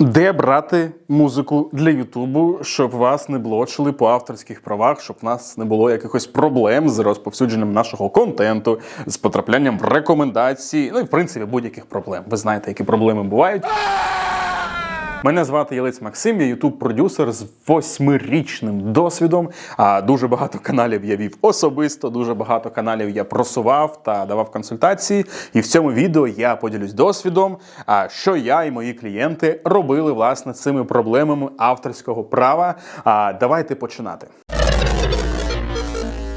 Де брати музику для Ютубу, щоб вас не блочили по авторських правах, щоб в нас не було якихось проблем з розповсюдженням нашого контенту, з потраплянням в рекомендації, ну і в принципі будь-яких проблем. Ви знаєте, які проблеми бувають. Мене звати Єлець Максим, я ютуб-продюсер з восьмирічним досвідом. А дуже багато каналів я вів особисто, дуже багато каналів я просував та давав консультації. І в цьому відео я поділюсь досвідом, що я і мої клієнти робили власне цими проблемами авторського права. Давайте починати.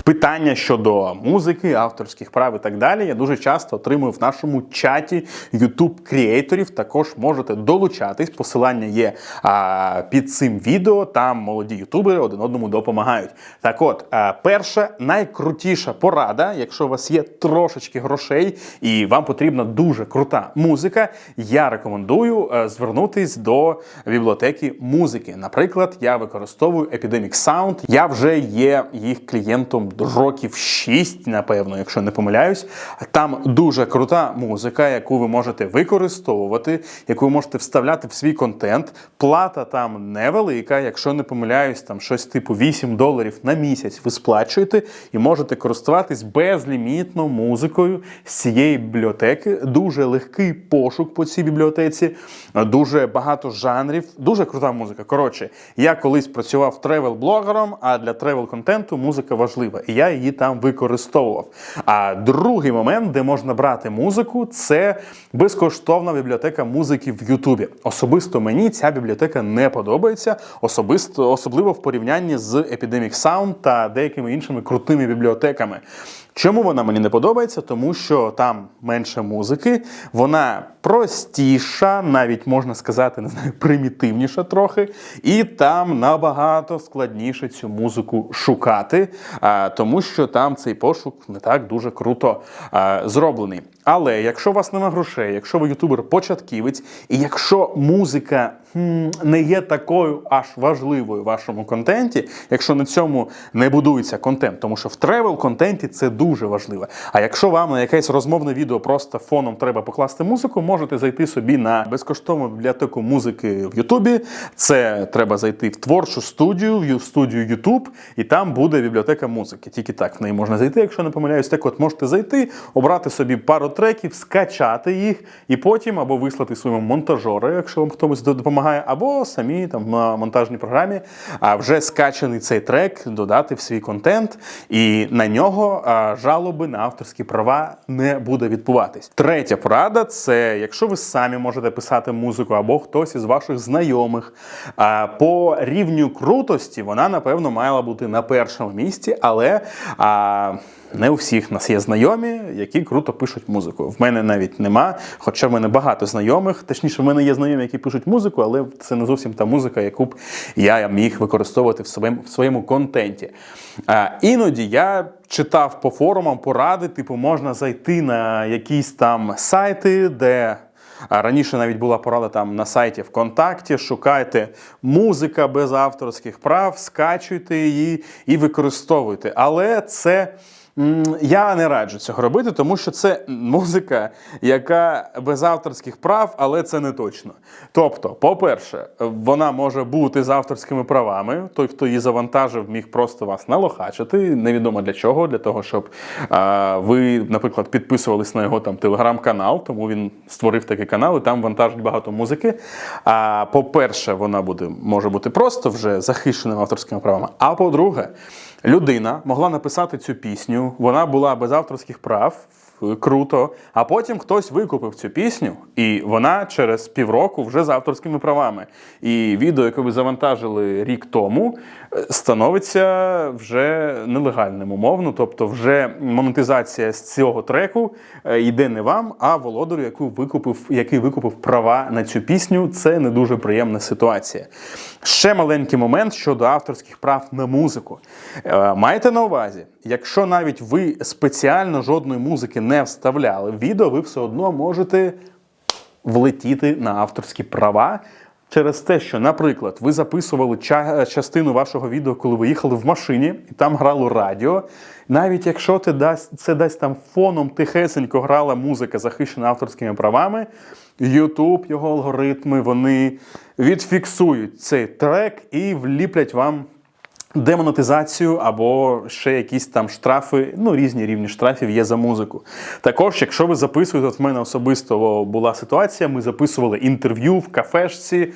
Питання щодо музики, авторських прав і так далі. Я дуже часто отримую в нашому чаті YouTube креаторів. Також можете долучатись. Посилання є а, під цим відео. Там молоді ютубери один одному допомагають. Так, от, а, перша найкрутіша порада, якщо у вас є трошечки грошей і вам потрібна дуже крута музика, я рекомендую е, звернутись до бібліотеки музики. Наприклад, я використовую Epidemic Sound. Я вже є їх клієнтом років 6, напевно, якщо не помиляюсь. Там дуже крута музика, яку ви можете використовувати, яку ви можете вставляти в свій контент. Плата там невелика, якщо не помиляюсь, там щось типу 8 доларів на місяць ви сплачуєте і можете користуватись безлімітно музикою з цієї бібліотеки. Дуже легкий пошук по цій бібліотеці, дуже багато жанрів, дуже крута музика. Коротше, я колись працював тревел-блогером, а для тревел-контенту музика важлива. І я її там використовував. А другий момент, де можна брати музику, це безкоштовна бібліотека музики в Ютубі. Особисто мені ця бібліотека не подобається, особисто, особливо в порівнянні з Epidemic Sound та деякими іншими крутими бібліотеками. Чому вона мені не подобається? Тому що там менше музики, вона простіша, навіть можна сказати, не знаю, примітивніша трохи, і там набагато складніше цю музику шукати, тому що там цей пошук не так дуже круто а, зроблений. Але якщо у вас нема грошей, якщо ви ютубер-початківець, і якщо музика не є такою аж важливою в вашому контенті, якщо на цьому не будується контент, тому що в тревел-контенті це дуже важливо. А якщо вам на якесь розмовне відео просто фоном треба покласти музику, можете зайти собі на безкоштовну бібліотеку музики в Ютубі. Це треба зайти в творчу студію, в студію Ютуб, і там буде бібліотека музики. Тільки так в неї можна зайти, якщо не помиляюсь. Так от можете зайти, обрати собі пару треків, скачати їх, і потім або вислати своєму монтажеру, якщо вам хтось допомагає, або самі там на монтажній програмі а вже скачаний цей трек додати в свій контент, і на нього жалоби на авторські права не буде відбуватись. Третя порада це якщо ви самі можете писати музику, або хтось із ваших знайомих. По рівню крутості вона, напевно, мала бути на першому місці, але. Не у всіх нас є знайомі, які круто пишуть музику. В мене навіть нема, хоча в мене багато знайомих. Точніше, в мене є знайомі, які пишуть музику, але це не зовсім та музика, яку б я міг використовувати в своєму, в своєму контенті. А, іноді я читав по форумам поради, типу, можна зайти на якісь там сайти, де. А Раніше навіть була порада там на сайті ВКонтакті. Шукайте музика без авторських прав, скачуйте її і використовуйте. Але це. Я не раджу цього робити, тому що це музика, яка без авторських прав, але це не точно. Тобто, по-перше, вона може бути з авторськими правами. Той, хто її завантажив, міг просто вас налохачити. Невідомо для чого, для того, щоб а, ви, наприклад, підписувались на його там телеграм-канал, тому він створив такий канал, і там вантажить багато музики. А по-перше, вона буде може бути просто вже захищеними авторськими правами. А по-друге, людина могла написати цю пісню, вона була без авторських прав. Круто, а потім хтось викупив цю пісню, і вона через півроку вже з авторськими правами. І відео, яке ви завантажили рік тому, е, становиться вже нелегальним умовно. Тобто, вже монетизація з цього треку е, йде не вам, а володарю, яку викупив, який викупив права на цю пісню. Це не дуже приємна ситуація. Ще маленький момент щодо авторських прав на музику. Е, Майте на увазі, якщо навіть ви спеціально жодної музики не вставляли в відео, ви все одно можете влетіти на авторські права. Через те, що, наприклад, ви записували ча- частину вашого відео, коли ви їхали в машині, і там грало радіо. Навіть якщо ти дасть, це десь там фоном тихесенько грала музика, захищена авторськими правами, YouTube, його алгоритми, вони відфіксують цей трек і вліплять вам демонетизацію або ще якісь там штрафи, ну різні рівні штрафів є за музику. Також, якщо ви записуєте, от в мене особисто була ситуація, ми записували інтерв'ю в кафешці.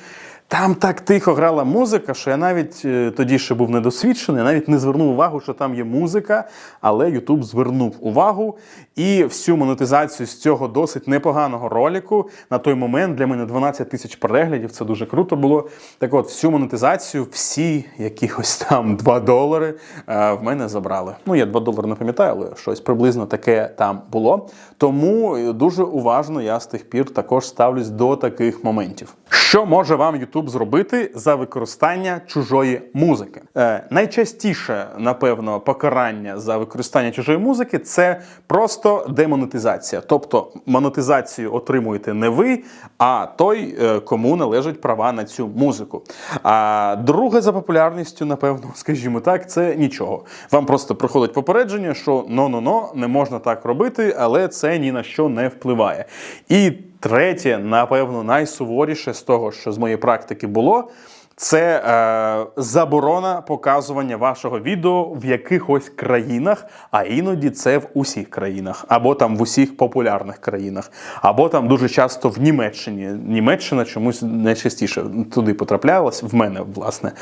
Там так тихо грала музика, що я навіть е, тоді ще був недосвідчений, навіть не звернув увагу, що там є музика, але YouTube звернув увагу. І всю монетизацію з цього досить непоганого ролику на той момент для мене 12 тисяч переглядів, це дуже круто було. Так от, всю монетизацію, всі якихось там 2 долари е, в мене забрали. Ну, я 2 долари не пам'ятаю, але щось приблизно таке там було. Тому е, дуже уважно я з тих пір також ставлюсь до таких моментів. Що може вам YouTube зробити за використання чужої музики? Е, найчастіше, напевно, покарання за використання чужої музики це просто демонетизація. Тобто монетизацію отримуєте не ви, а той, е, кому належать права на цю музику. А друге за популярністю, напевно, скажімо так, це нічого. Вам просто приходить попередження, що но-но-но, не можна так робити, але це ні на що не впливає. І Третє, напевно, найсуворіше з того, що з моєї практики було, це е, заборона показування вашого відео в якихось країнах, а іноді це в усіх країнах, або там в усіх популярних країнах, або там дуже часто в Німеччині. Німеччина чомусь найчастіше туди потраплялась, в мене, власне.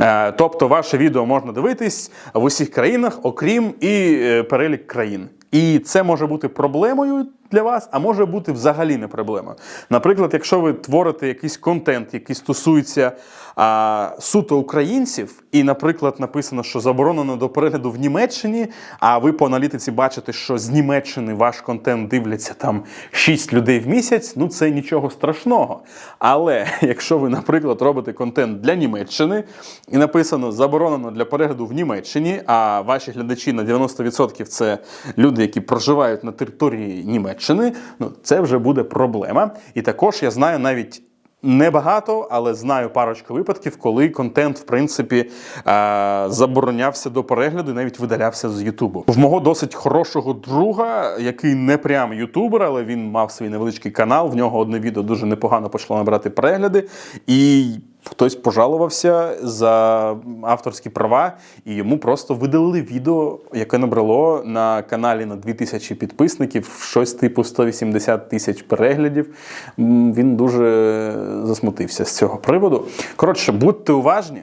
Е, тобто, ваше відео можна дивитись в усіх країнах, окрім і е, перелік країн. І це може бути проблемою для вас, а може бути взагалі не проблемою. Наприклад, якщо ви творите якийсь контент, який стосується а, суто українців, і, наприклад, написано, що заборонено до перегляду в Німеччині, а ви по аналітиці бачите, що з Німеччини ваш контент дивляться там 6 людей в місяць, ну це нічого страшного. Але якщо ви, наприклад, робите контент для Німеччини і написано заборонено для перегляду в Німеччині, а ваші глядачі на 90% це люди, які проживають на території Німеччини, ну це вже буде проблема. І також я знаю навіть. Небагато, але знаю парочку випадків, коли контент, в принципі, е, заборонявся до перегляду і навіть видалявся з Ютубу. В мого досить хорошого друга, який не прям ютубер, але він мав свій невеличкий канал. В нього одне відео дуже непогано почало набирати перегляди. І хтось пожалувався за авторські права, і йому просто видалили відео, яке набрало на каналі на 2000 підписників, щось типу 180 тисяч переглядів. Він дуже засмутився з цього приводу. Коротше, будьте уважні.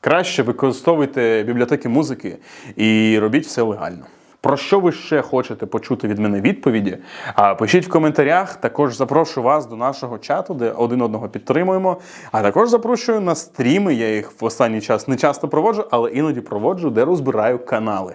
Краще використовуйте бібліотеки музики і робіть все легально. Про що ви ще хочете почути від мене відповіді? Пишіть в коментарях. Також запрошую вас до нашого чату, де один одного підтримуємо. А також запрошую на стріми. Я їх в останній час не часто проводжу, але іноді проводжу, де розбираю канали.